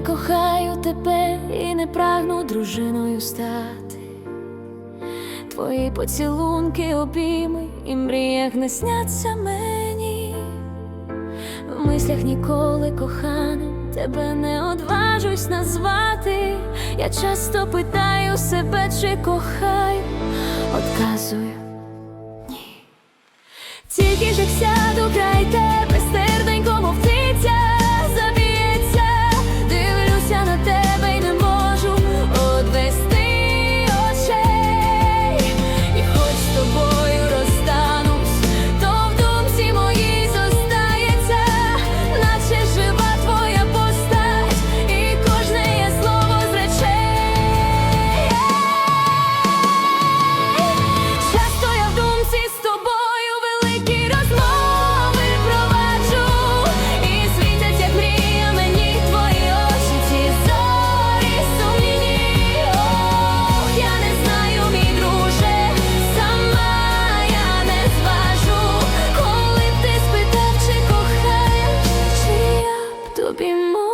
не кохаю тебе і не прагну дружиною стати. Твої поцілунки, обійми і мріях не сняться мені. В мислях ніколи кохана, тебе не одважусь назвати. Я часто питаю себе, чи кохаю, отказую ні. Тільки ж як сяду край тебе, be more